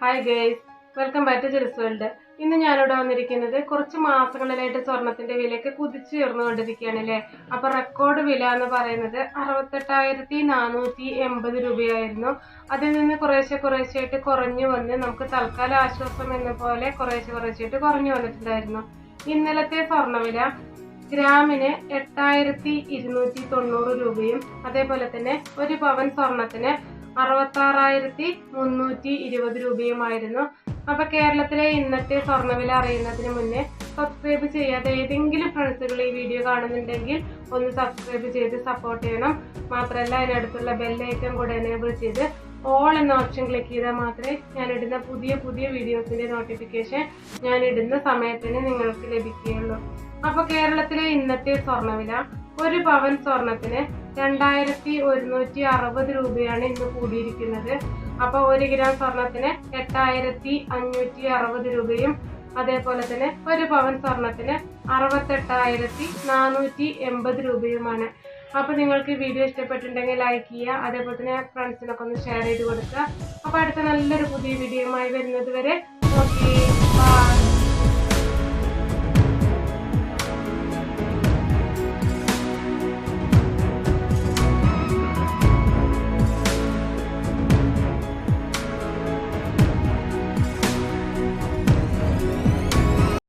Hi guys welcome back to Jils world ഇന്ന് ഞാനിവിടെ വന്നിരിക്കുന്നത് കുറച്ച് മാസങ്ങളിലായിട്ട് സ്വർണത്തിന്റെ വിലയൊക്കെ കുതിച്ചുയർന്നുകൊണ്ടിരിക്കുകയാണ് അല്ലേ അപ്പൊ റെക്കോർഡ് വില എന്ന് പറയുന്നത് അറുപത്തെട്ടായിരത്തി നാനൂറ്റി എൺപത് രൂപയായിരുന്നു. അതിൽ നിന്ന് കുറേശ്ശെ കുറേശ്ശെയായിട്ട് കുറഞ്ഞു വന്ന് നമുക്ക് തൽക്കാല ആശ്വാസം എന്ന പോലെ കുറേശ്ശെ കുറേശ്ശെയായിട്ട് കുറഞ്ഞു വന്നിട്ടുണ്ടായിരുന്നു. ഇന്നലത്തെ സ്വർണവില ഗ്രാമിന് എട്ടായിരത്തി ഇരുന്നൂറ്റി തൊണ്ണൂറ് രൂപയും അതേപോലെ തന്നെ ഒരു പവൻ സ്വർണത്തിന് അറുപത്താറായിരത്തി മുന്നൂറ്റി ഇരുപത് രൂപയുമായിരുന്നു. അപ്പൊ കേരളത്തിലെ ഇന്നത്തെ സ്വർണവില അറിയുന്നതിന് മുന്നേ സബ്സ്ക്രൈബ് ചെയ്യാതെ ഏതെങ്കിലും ഫ്രണ്ട്സുകൾ ഈ വീഡിയോ കാണുന്നുണ്ടെങ്കിൽ ഒന്ന് സബ്സ്ക്രൈബ് ചെയ്ത് സപ്പോർട്ട് ചെയ്യണം. മാത്രമല്ല അതിനടുത്തുള്ള ബെല്ലൈക്കൺ കൂടെ എനേബിൾ ചെയ്ത് ഓൾ എന്ന ഓപ്ഷൻ ക്ലിക്ക് ചെയ്താൽ മാത്രമേ ഞാൻ ഇടുന്ന പുതിയ പുതിയ വീഡിയോസിന്റെ നോട്ടിഫിക്കേഷൻ ഞാൻ ഇടുന്ന സമയത്തിന് നിങ്ങൾക്ക് ലഭിക്കുകയുള്ളൂ. അപ്പൊ കേരളത്തിലെ ഇന്നത്തെ സ്വർണവില ഒരു പവൻ സ്വർണത്തിന് രണ്ടായിരത്തി ഒരുന്നൂറ്റി അറുപത് രൂപയാണ് ഇന്ന് കൂടിയിരിക്കുന്നത്. അപ്പൊ ഒരു ഗ്രാം സ്വർണത്തിന് എട്ടായിരത്തി അഞ്ഞൂറ്റി അറുപത് രൂപയും അതേപോലെ തന്നെ ഒരു പവൻ സ്വർണത്തിന് അറുപത്തെട്ടായിരത്തി നാനൂറ്റി എൺപത് രൂപയുമാണ്. അപ്പൊ നിങ്ങൾക്ക് വീഡിയോ ഇഷ്ടപ്പെട്ടിട്ടുണ്ടെങ്കിൽ ലൈക്ക് ചെയ്യുക അതേപോലെ തന്നെ ഫ്രണ്ട്സിനൊക്കെ ഒന്ന് ഷെയർ ചെയ്ത് കൊടുക്കുക. അപ്പൊ അടുത്ത നല്ലൊരു പുതിയ വീഡിയോയുമായി വരുന്നത് വരെ ഓക്കെ.